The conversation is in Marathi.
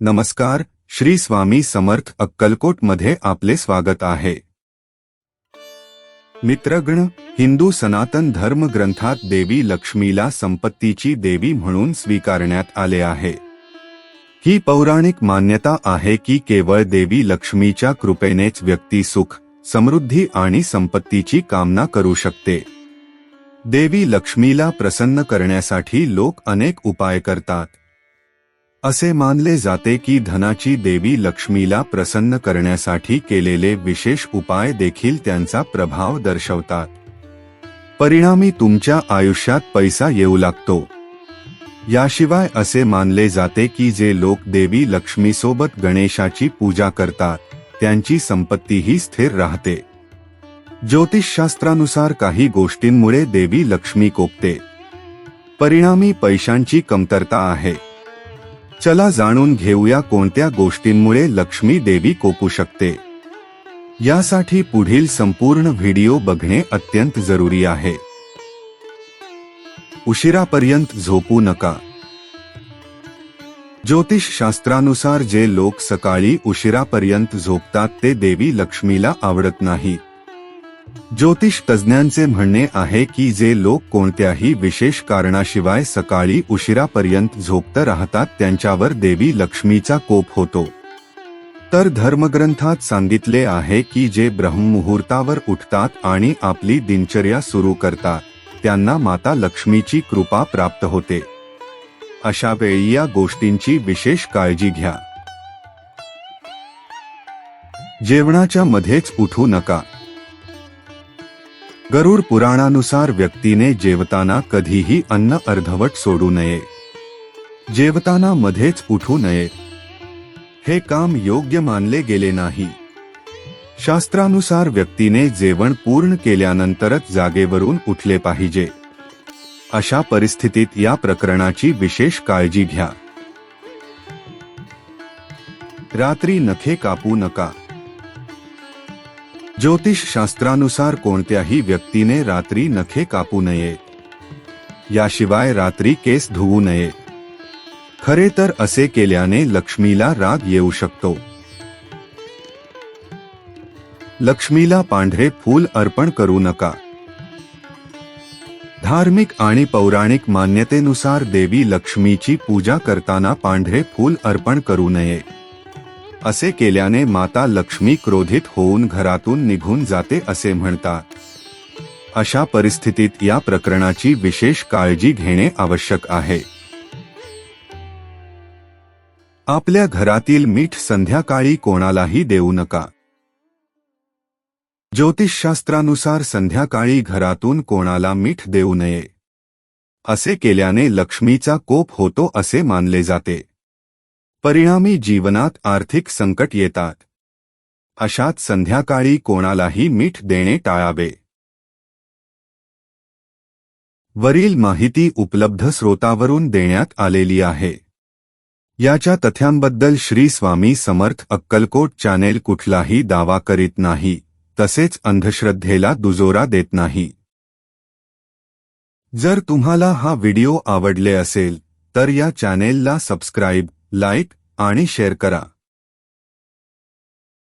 नमस्कार श्री स्वामी समर्थ अक्कलकोटमध्ये आपले स्वागत आहे. मित्रगण हिंदू सनातन धर्म ग्रंथात देवी लक्ष्मीला संपत्तीची देवी म्हणून स्वीकारण्यात आले आहे. ही पौराणिक मान्यता आहे की केवळ देवी लक्ष्मीच्या कृपेनेच व्यक्ती सुख समृद्धी आणि संपत्तीची कामना करू शकते. देवी लक्ष्मीला प्रसन्न करण्यासाठी लोक अनेक उपाय करतात. असे मानले जाते की धनाची देवी लक्ष्मीला प्रसन्न करण्यासाठी केलेले विशेष उपाय देखील त्यांचा प्रभाव दर्शवतात. परिणामी तुमच्या आयुष्यात पैसा येऊ लागतो. याशिवाय असे मानले जाते की जे लोक देवी लक्ष्मीसोबत गणेशाची पूजा करतात त्यांची संपत्तीही स्थिर राहते. ज्योतिषशास्त्रानुसार काही गोष्टींमुळे देवी लक्ष्मी कोपते. परिणामी पैशांची कमतरता आहे. चला जाणून घेऊया कोणत्या गोष्टींमुळे लक्ष्मी देवी कोकू शकते. यासाठी पुढील संपूर्ण व्हिडिओ बघणे अत्यंत जरुरी आहे. उशिरापर्यंत झोपू नका. ज्योतिषशास्त्रानुसार जे लोक सकाळी उशिरापर्यंत झोपतात ते देवी लक्ष्मीला आवडत नाही. ज्योतिष तज्ज्ञांचे म्हणणे आहे की जे लोक कोणत्याही विशेष कारणाशिवाय सकाळी उशिरापर्यंत झोपत राहतात त्यांच्यावर देवी लक्ष्मीचा कोप होतो. तर धर्मग्रंथात सांगितले आहे की जे ब्रह्ममुहूर्तावर उठतात आणि आपली दिनचर्या सुरू करतात त्यांना माता लक्ष्मीची कृपा प्राप्त होते. अशा वेळी या गोष्टींची विशेष काळजी घ्या. जेवणाच्या मध्येच उठू नका. गरुड पुराणानुसार व्यक्तीने जेवताना कधीही अन्न अर्धवट सोडू नये. जेवताना मध्येच उठू नये. हे काम योग्य मानले गेले नाही. शास्त्रानुसार व्यक्तीने जेवण पूर्ण केल्यानंतरच जागेवरून उठले पाहिजे. अशा परिस्थितीत या प्रकरणाची विशेष काळजी घ्या. रात्री नखे कापू नका. ज्योतिषशास्त्रानुसार कोणत्याही व्यक्तीने रात्री नखे कापू नये. याशिवाय रात्री केस धुवू नये. खरे तर असे केल्याने लक्ष्मीला राग येऊ शकतो. लक्ष्मीला पांढरे फूल अर्पण करू नका. धार्मिक आणि पौराणिक मान्यतेनुसार देवी लक्ष्मीची पूजा करताना पांढरे फूल अर्पण करू नये. असे केल्याने माता लक्ष्मी क्रोधित होऊन घरातून निघून जाते असे म्हणतात. अशा परिस्थितीत या प्रकरणाची विशेष काळजी घेणे आवश्यक आहे. आपल्या घरातील मीठ संध्याकाळी कोणालाही देऊ नका. ज्योतिषशास्त्रानुसार संध्याकाळी घरातून कोणाला मीठ देऊ नये. असे केल्याने लक्ष्मीचा कोप होतो असे मानले जाते. परिणामी जीवनात आर्थिक संकट येतात. अशात संध्याकाळी कोणालाही मीठ देणे टाळावे. वरील माहिती उपलब्ध स्रोतावरून देण्यात आलेली आहे. याच्या तथ्यांबद्दल श्री स्वामी समर्थ अक्कलकोट चॅनेल कुठलाही दावा करीत नाही तसेच अंधश्रद्धेला दुजोरा देत नाही. जर तुम्हाला हा व्हिडिओ आवडले असेल तर या चॅनेलला सबस्क्राईब लाईक आणि शेअर करा.